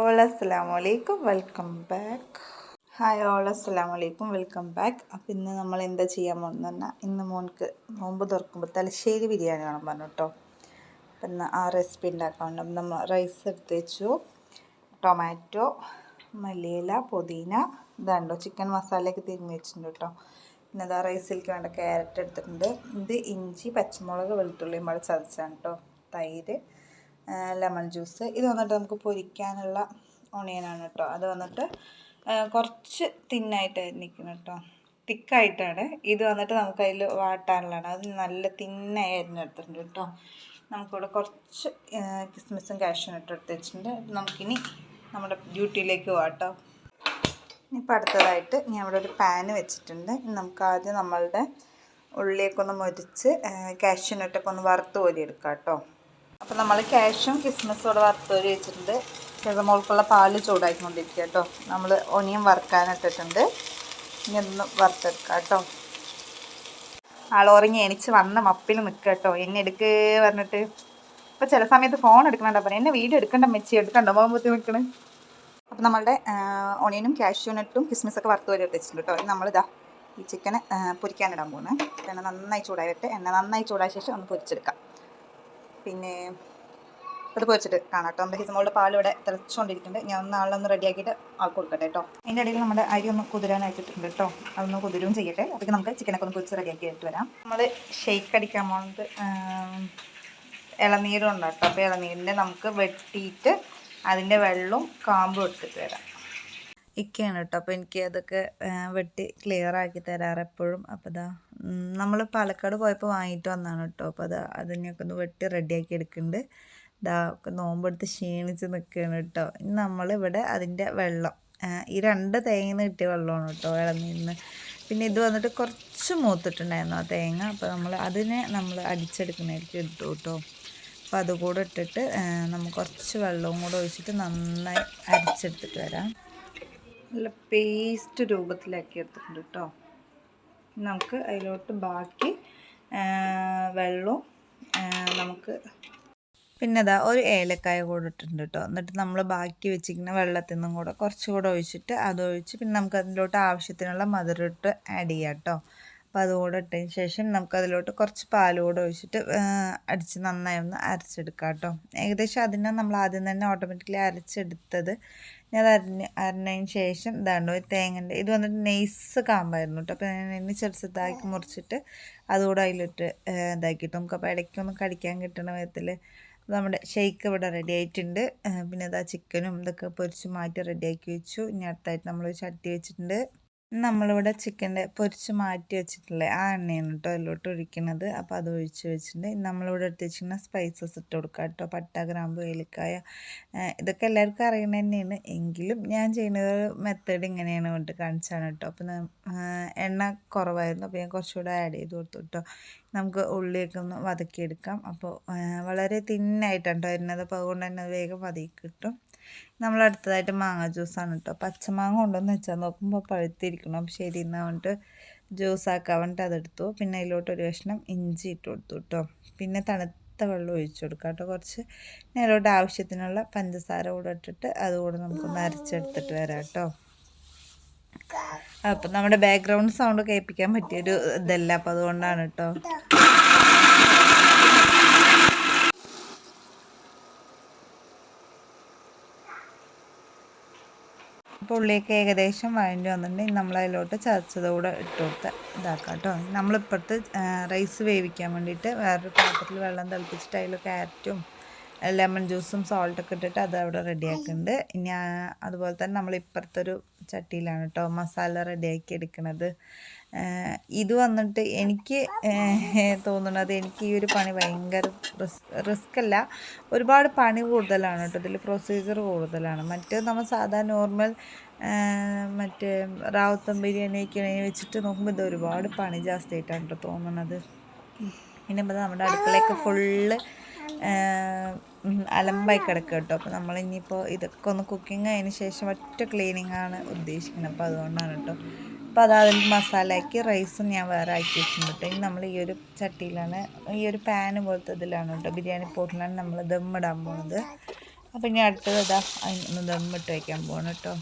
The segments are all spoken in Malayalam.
ഓൾ അസ്സലാമു അലൈക്കും വെൽക്കം ബാക്ക്. ഹായ് ഓൾ അസ്സലാമു അലൈക്കും വെൽക്കം ബാക്ക്. അപ്പം ഇന്ന് നമ്മൾ എന്താ ചെയ്യാൻ പോകുന്നത് പറഞ്ഞാൽ ഇന്ന് മോൻക്ക് നോമ്പ് തുറക്കുമ്പോൾ തലശ്ശേരി ബിരിയാണി വേണം പറഞ്ഞു കേട്ടോ അപ്പം ഇന്ന് ആ റെസിപ്പി ഉണ്ടാക്കാൻ നമ്മൾ റൈസ് എടുത്ത് വെച്ചു. ടൊമാറ്റോ മല്ലിയില പുതിന ഇതാണ്ടോ ചിക്കൻ മസാലയൊക്കെ തിരിഞ്ഞ് വെച്ചിട്ടുണ്ട് കേട്ടോ പിന്നെ അതാ റൈസിലേക്ക് വേണ്ട ക്യാരറ്റ് എടുത്തിട്ടുണ്ട്. ഇത് ഇഞ്ചി പച്ചമുളക് വെളുത്തുള്ളിയും കൂടെ ചതച്ചാണ് കേട്ടോ തൈര് ലെമൺ ജ്യൂസ് ഇത് വന്നിട്ട് നമുക്ക് പൊരിക്കാനുള്ള ഓണിയനാണ് കേട്ടോ അത് വന്നിട്ട് കുറച്ച് തിന്നായിട്ട് നിൽക്കുന്നു കേട്ടോ തിക്കായിട്ടാണ്. ഇത് വന്നിട്ട് നമുക്ക് അതിൽ വാട്ടാനുള്ളതാണ്. അത് നല്ല തിന്നായി അരിഞ്ഞെടുത്തിട്ടുണ്ട് കേട്ടോ നമുക്കിവിടെ കുറച്ച് കിസ്മിസും കാഷ്യും ഇട്ട് എടുത്ത് വെച്ചിട്ടുണ്ട് നമുക്കിനി നമ്മുടെ ഡ്യൂട്ടിയിലേക്ക് വാട്ടോ ഇപ്പം അടുത്തതായിട്ട് ഞാൻ ഇവിടെ ഒരു പാന് വെച്ചിട്ടുണ്ട്. നമുക്ക് ആദ്യം നമ്മളുടെ ഉള്ളിയൊക്കെ ഒന്ന് മുരിച്ച് കാഷ്യൂനട്ടൊക്കെ ഒന്ന് വറുത്ത് കോരി എടുക്കാം കേട്ടോ അപ്പോൾ നമ്മൾ ക്യാഷും കിസ്മസോടെ കൂടെ വറുത്ത് വെച്ചിട്ടുണ്ട്. ചെറുമോൾക്കുള്ള പാൽ ചൂടാക്കിക്കൊണ്ടിരിക്കുക കേട്ടോ. നമ്മൾ ഒനിയൻ വറുക്കാനിട്ടിട്ടുണ്ട് ഇനി ഒന്ന് വറുത്തെടുക്കാം കേട്ടോ. ആളോറിങ്ങി എണിച്ച് വന്ന മപ്പിൽ നിൽക്കുക കേട്ടോ. എന്നെ എടുക്ക് പറഞ്ഞിട്ട്. ഇപ്പോൾ ചില സമയത്ത് ഫോൺ എടുക്കണ്ട പറഞ്ഞു എന്നെ വീഡിയോ എടുക്കണ്ട മെച്ചി എടുക്കണ്ട? പോകാൻ ബുദ്ധിമുട്ടണ് അപ്പോൾ നമ്മളുടെ ഒണിയനും കാഷ്യൂനട്ടും കിസ്മിസൊക്കെ വറുത്ത് വരെ വെച്ചിട്ടുണ്ട് കേട്ടോ. നമ്മളിതാ ഈ ചിക്കന് പൊരിക്കാനിടാൻ പോകുന്നത് എണ്ണ നന്നായി ചൂടായിട്ട് എണ്ണ നന്നായി ചൂടായ ശേഷം ഒന്ന് പൊരിച്ചെടുക്കാം. പിന്നെ അത് പൊരിച്ചിട്ട് കാണാം കേട്ടോ. നമ്മുടെ ഹിസമോളുടെ ഇവിടെ തിളച്ചുകൊണ്ടിരിക്കുന്നുണ്ട് ഞാൻ ഒന്ന് ആളൊന്ന് റെഡിയാക്കിയിട്ട് ആൾക്ക് കൊടുക്കട്ടെ കേട്ടോ. അതിന്റെ ഇടയിൽ നമ്മുടെ അരി ഒന്ന് കുതിരാനായിട്ടിട്ടുണ്ട് കേട്ടോ. അതൊന്ന് കുതിരും ചെയ്യട്ടെ. അപ്പോഴേക്ക് നമുക്ക് ചിക്കനൊക്കെ ഒന്ന് കുതിച്ച് റെഡിയാക്കിയിട്ട് വരാം. നമ്മൾ ഷെയ്ക്ക് അടിക്കാൻ പോകുന്നത് ഇളനീരുണ്ട് കേട്ടോ. അപ്പോൾ ഇളനീരിന്റെ നമുക്ക് വെട്ടിയിട്ട് അതിന്റെ വെള്ളവും കാമ്പും എടുത്തിട്ട് വരാം. ഇക്കയാണ് കേട്ടോ. അപ്പോൾ എനിക്ക് അതൊക്കെ വെട്ടി ക്ലിയർ ആക്കി തരാറ് എപ്പോഴും. അപ്പോൾ ഇതാ നമ്മൾ പാലക്കാട് പോയപ്പോൾ വാങ്ങിയിട്ട് വന്നതാണ് കേട്ടോ. അപ്പോൾ അത് അതിനെയൊക്കെ ഒന്ന് വെട്ടി റെഡിയാക്കി എടുക്കുന്നുണ്ട്. ഇതാ ഒക്കെ നോമ്പെടുത്ത് ക്ഷീണിച്ച് നിൽക്കുകയാണ് കേട്ടോ. ഇനി നമ്മളിവിടെ അതിന്റെ വെള്ളം ഈ രണ്ട് തേങ്ങ കിട്ടിയ വെള്ളമാണ് കേട്ടോ ഇളനീരിന് പിന്നെ ഇത് വന്നിട്ട് കുറച്ച് മൂത്തിട്ടുണ്ടായിരുന്നു ആ തേങ്ങ. അപ്പോൾ നമ്മൾ അതിനെ നമ്മൾ അടിച്ചെടുക്കുന്നതായിരിക്കും ഇട്ടു കേട്ടോ. അപ്പോൾ അതുകൂടെ ഇട്ടിട്ട് നമുക്ക് കുറച്ച് വെള്ളവും കൂടെ ഒഴിച്ചിട്ട് നന്നായി അരിച്ചെടുത്തിട്ട് വരാം. നല്ല പേസ്റ്റ് രൂപത്തിലാക്കി എടുത്തിട്ടുണ്ട് കേട്ടോ. നമുക്ക് അതിലോട്ട് ബാക്കി വെള്ളവും നമുക്ക് പിന്നെ ഇതാ ഒരു ഏലക്കായ കൂടെ ഇട്ടിട്ടുണ്ട് കേട്ടോ. എന്നിട്ട് നമ്മൾ ബാക്കി വെച്ചിരിക്കുന്ന വെള്ളത്തിൽ നിന്നും കൂടെ കുറച്ചുകൂടെ ഒഴിച്ചിട്ട് അതൊഴിച്ച് പിന്നെ നമുക്ക് അതിലോട്ട് ആവശ്യത്തിനുള്ള മധുരം ഇട്ട് ആഡ് ചെയ്യാം കേട്ടോ. അപ്പോൾ അതുകൂടെ ഇട്ടതിന് ശേഷം നമുക്ക് അതിലോട്ട് കുറച്ച് പാൽ കൂടെ ഒഴിച്ചിട്ട് അടിച്ച് നന്നായി ഒന്ന് അരച്ചെടുക്കാം കേട്ടോ. ഏകദേശം അതിനെ നമ്മൾ ആദ്യം തന്നെ ഓട്ടോമാറ്റിക്കലി അരച്ചെടുത്തത് ഞാൻ അരിഞ്ഞ് അരിഞ്ഞതിന് ശേഷം ഇതാണ്ടോ ഒരു തേങ്ങന്റെ ഇത് വന്നിട്ട് നെയ്സ് കാമ്പായിരുന്നു കേട്ടോ. അപ്പോൾ ഞാൻ എന്നെ ചെറു ചെറുതാക്കി മുറിച്ചിട്ട് അതുകൂടെ അതിലിട്ട് ഇതാക്കിയിട്ട് നമുക്ക് അപ്പോൾ ഇടയ്ക്കൊന്നും കടിക്കാൻ കിട്ടുന്ന വിധത്തിൽ നമ്മുടെ ഷെയ്ക്ക് ഇവിടെ റെഡി ആയിട്ടുണ്ട്. പിന്നെ ഇതാ ചിക്കനും ഇതൊക്കെ പൊരിച്ച് മാറ്റി റെഡിയാക്കി വെച്ചു. ഇനി അടുത്തായിട്ട് നമ്മൾ ചട്ടി വെച്ചിട്ടുണ്ട്. നമ്മളിവിടെ ചിക്കന്റെ പൊരിച്ച് മാറ്റി വെച്ചിട്ടില്ലേ ആ എണ്ണയാണ് കേട്ടോ അതിലോട്ട് ഒഴിക്കുന്നത്. അപ്പോൾ അത് ഒഴിച്ച് വെച്ചിട്ടുണ്ട്. നമ്മളിവിടെ എടുത്ത് വെച്ചിരിക്കുന്ന സ്പൈസസ് ഇട്ട് കൊടുക്കുക കേട്ടോ. പട്ട ഗ്രാമ്പ് ഏലക്കായ ഇതൊക്കെ എല്ലാവർക്കും അറിയണ തന്നെയാണ്. എങ്കിലും ഞാൻ ചെയ്യുന്ന മെത്തേഡ് ഇങ്ങനെയാണ് കൊണ്ട് കാണിച്ചാണ് കേട്ടോ. അപ്പോൾ എണ്ണ കുറവായിരുന്നു. അപ്പോൾ ഞാൻ കുറച്ചുകൂടെ ആഡ് ചെയ്ത് കൊടുത്തു കേട്ടോ. നമുക്ക് ഉള്ളിയൊക്കെ ഒന്ന് വതക്കിയെടുക്കാം. അപ്പോൾ വളരെ തിന്നായിട്ടാണ് കേട്ടോ വരുന്നത്. അപ്പോൾ അതുകൊണ്ട് തന്നെ വേഗം വതക്കി കിട്ടും. നമ്മൾ അടുത്തതായിട്ട് മാങ്ങ ജ്യൂസാണ് കേട്ടോ പച്ചമാങ്ങ കൊണ്ടുവന്ന് വെച്ചാൽ നോക്കുമ്പോൾ പഴുത്തിരിക്കണം. ശരി എന്നാൽ പറഞ്ഞിട്ട് ജ്യൂസ് ആക്കാൻ വേണ്ടിയിട്ട് അതെടുത്തു. പിന്നെ അതിലോട്ട് ഒരു കഷ്ണം ഇഞ്ചി ഇട്ട് കൊടുത്തു കേട്ടോ പിന്നെ തണുത്ത വെള്ളം ഒഴിച്ചു കൊടുക്കാം കേട്ടോ കുറച്ച് നേരോട്ട് ആവശ്യത്തിനുള്ള പഞ്ചസാര കൂടെ ഇട്ടിട്ട് അതുകൂടെ നമുക്കൊന്ന് അരച്ചെടുത്തിട്ട് വരാം കേട്ടോ അപ്പം നമ്മുടെ ബാക്ക്ഗ്രൗണ്ട് സൗണ്ട് കേൾപ്പിക്കാൻ പറ്റിയൊരു ഇതല്ല. അപ്പം അതുകൊണ്ടാണ് കേട്ടോ അപ്പോൾ ഉള്ളിയൊക്കെ ഏകദേശം വഴണ്ടി വന്നിട്ടുണ്ടെങ്കിൽ നമ്മളതിലോട്ട് ചതച്ചതോടെ ഇട്ട് കൊടുത്ത് ഇതാക്കാം കേട്ടോ. നമ്മളിപ്പോഴത്തെ റൈസ് വേവിക്കാൻ വേണ്ടിയിട്ട് വേറൊരു പാത്രത്തിൽ വെള്ളം തിളപ്പിച്ചിട്ട് അതിൽ ക്യാരറ്റും ലെമൺ ജ്യൂസും സോൾട്ടൊക്കെ ഇട്ടിട്ട് അത് അവിടെ റെഡിയാക്കുന്നുണ്ട് ഇനി അതുപോലെ തന്നെ നമ്മൾ ഇപ്പുറത്തൊരു ചട്ടിയിലാണ് കേട്ടോ മസാല റെഡിയാക്കി എടുക്കുന്നത് ഇത് വന്നിട്ട് എനിക്ക് തോന്നുന്നത് എനിക്ക് ഈ ഒരു പണി ഭയങ്കര റിസ്ക് അല്ല. ഒരുപാട് പണി കൂടുതലാണ് കേട്ടോ ഇതിൽ പ്രൊസീജിയർ കൂടുതലാണ്. മറ്റ് നമ്മൾ സാധാരണ നോർമൽ മറ്റേ റാവുത്തം ബിരിയാണിയൊക്കെ വെച്ചിട്ട് നോക്കുമ്പോൾ ഇത് ഒരുപാട് പണി ജാസ്തി ആയിട്ടാണ് കേട്ടോ തോന്നുന്നത് പിന്നെ നമ്മുടെ അടുക്കളയൊക്കെ ഫുള്ള് അലമ്പായി കിടക്കുക കേട്ടോ. അപ്പോൾ നമ്മൾ ഇനിയിപ്പോൾ ഇതൊക്കെ ഒന്ന് കുക്കിംഗ് ആയതിന് ശേഷം ഒറ്റ ക്ലീനിങ് ആണ് ഉദ്ദേശിക്കുന്നത്. അപ്പോൾ അതുകൊണ്ടാണ് കേട്ടോ. അപ്പോൾ അത് അതിൽ മസാലയാക്കി റൈസും ഞാൻ വേറെ ആക്കി വെച്ചിട്ടുണ്ട് ഇനി നമ്മൾ ഈ ഒരു ചട്ടിയിലാണ് ഈ ഒരു പാന് പോലത്തെ ഇതിലാണ് കേട്ടോ. ബിരിയാണി പോട്ടിലാണ് നമ്മൾ ദമ്മിടാൻ പോകുന്നത് അപ്പോൾ ഇനി അടുത്തത് ഇതാ അതിന് ദമ്മിട്ട് വയ്ക്കാൻ പോകണം കേട്ടോ.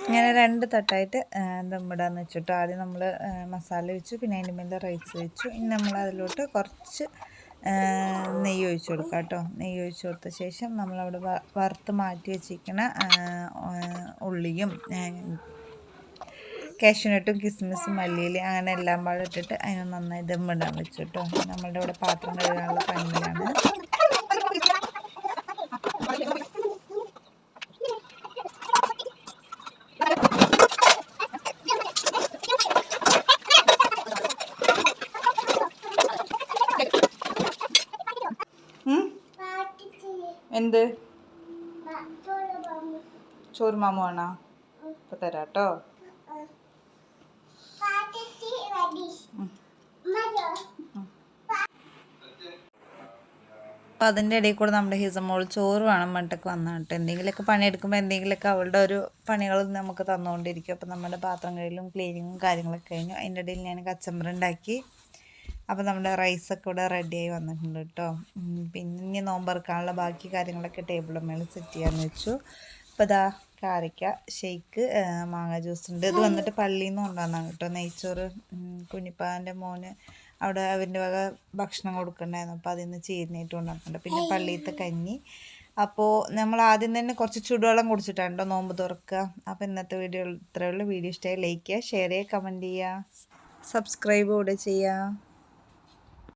ഇങ്ങനെ രണ്ട് തട്ടായിട്ട് ദമ്മിടാന്ന് വെച്ചിട്ട് ആദ്യം നമ്മൾ മസാല വെച്ചു പിന്നെ അതിന്റെ മേലെ റൈസ് വെച്ചു ഇനി നമ്മൾ അതിലോട്ട് കുറച്ച് നെയ്യ് ഒഴിച്ചു കൊടുക്കുക കേട്ടോ. നെയ്യ് ഒഴിച്ചു കൊടുത്ത ശേഷം നമ്മളവിടെ വറുത്ത് മാറ്റി ആ, ഉള്ളിയും കാഷ്യൂനട്ടും കിസ്മിസും മല്ലിയില അങ്ങനെ എല്ലാം പാടെ ഇട്ടിട്ട് അതിന് നന്നായി ദമ്മിടാൻ വെച്ചു കേട്ടോ. നമ്മളുടെ ഇവിടെ പാത്രം കഴുകാനുള്ള പണിയിലാണ് എന്ത്? ചോറ് മാമു. ആണോ ഇപ്പൊ തരാം കേട്ടോ അപ്പം അതിന്റെ ഇടയിൽ കൂടെ നമ്മുടെ ഹിസമോൾ ചോറ് വേണം പറഞ്ഞിട്ടൊക്കെ വന്നാണ് കേട്ടോ. എന്തെങ്കിലുമൊക്കെ പണിയെടുക്കുമ്പോൾ എന്തെങ്കിലുമൊക്കെ അവളുടെ ഒരു പണികൾ നമുക്ക് തന്നുകൊണ്ടിരിക്കും. അപ്പം നമ്മുടെ പാത്രം കഴുകലും ക്ലീനിങ്ങും കാര്യങ്ങളൊക്കെ കഴിഞ്ഞു. അതിന്റെ ഇടയിൽ ഞാൻ കച്ചമ്പറ് ഉണ്ടാക്കി. അപ്പോൾ നമ്മുടെ റൈസൊക്കെ ഇവിടെ റെഡിയായി വന്നിട്ടുണ്ട് കേട്ടോ പിന്നെ ഇനി നോമ്പറക്കാനുള്ള ബാക്കി കാര്യങ്ങളൊക്കെ ടേബിളിൽ മേലെ സെറ്റ് ചെയ്യാമെന്ന് വെച്ചു. അപ്പോൾ ഇതാ കാരയ്ക്ക ഷെയ്ക്ക് മാങ്ങ ജ്യൂസ് ഉണ്ട്. ഇത് വന്നിട്ട് പള്ളിയിൽ നിന്ന് കൊണ്ടുവന്നാണ് കേട്ടോ നെയ്ച്ചോറ് കുഞ്ഞിപ്പാന്റെ മോന് അവിടെ അവന്റെ വക ഭക്ഷണം കൊടുക്കണ്ടായിരുന്നു. അപ്പോൾ അതിൽ നിന്ന് ചീരനായിട്ട് കൊണ്ടുവന്നിട്ടുണ്ട്. പിന്നെ പള്ളിയിലത്തെ കഞ്ഞി. അപ്പോൾ നമ്മൾ ആദ്യം തന്നെ കുറച്ച് ചൂടുവെള്ളം കുടിച്ചിട്ടാണ് കേട്ടോ നോമ്പ് തുറക്കുക അപ്പോൾ ഇന്നത്തെ വീഡിയോ ഇത്രയുള്ള വീഡിയോ ഇഷ്ടമായി ലൈക്ക് ചെയ്യുക ഷെയർ ചെയ്യുക കമന്റ് ചെയ്യുക സബ്സ്ക്രൈബ് കൂടെ ചെയ്യുക.